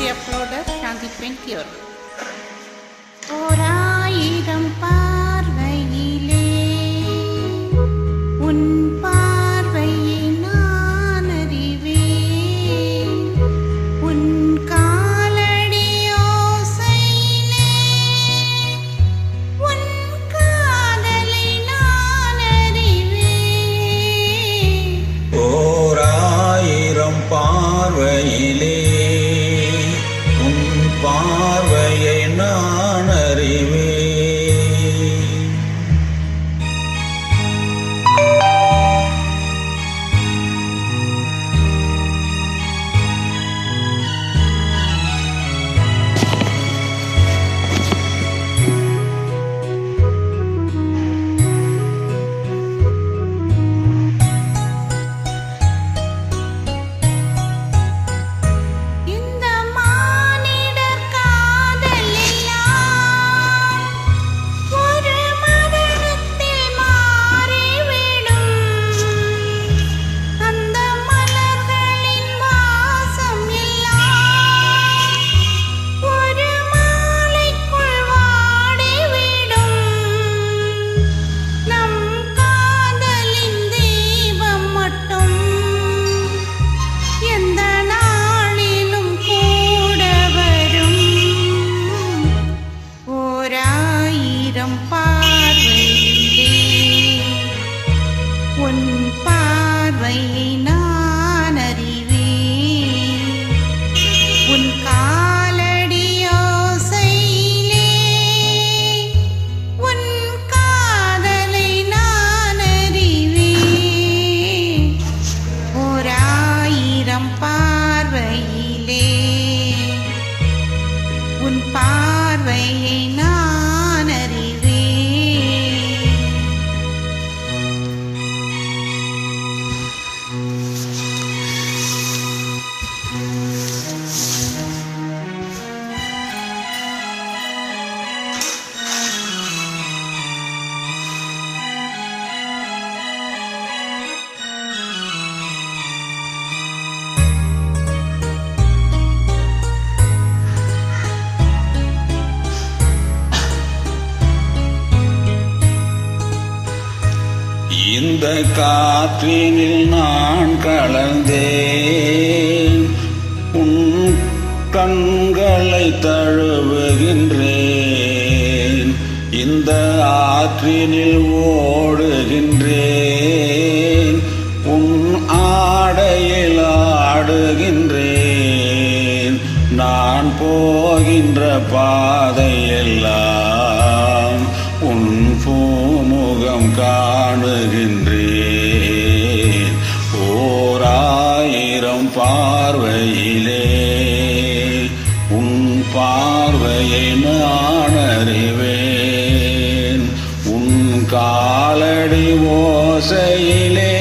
be uploaded on the 20th. பார்வையை நான் அறிவேன் உன் காலடி உன் காதலை நான் அறிவேன் ஓராயிரம் பார்வையிலே உன் பார்வையை நான் இந்த காற்றினில் நான் கலந்தேன். உன் கண்களை தழுவுகின்றேன். இந்த ஆற்றினில் ஓடுகின்றேன். உன் ஆடையில் ஆடுகின்றேன். நான் போகின்ற பாதையெல்லாம் பூமுகம் காணுகின்றேன். ஓராயிரம் பார்வையிலே உன் பார்வையை நான் அறிவேன் உன் காலடி ஓசையிலே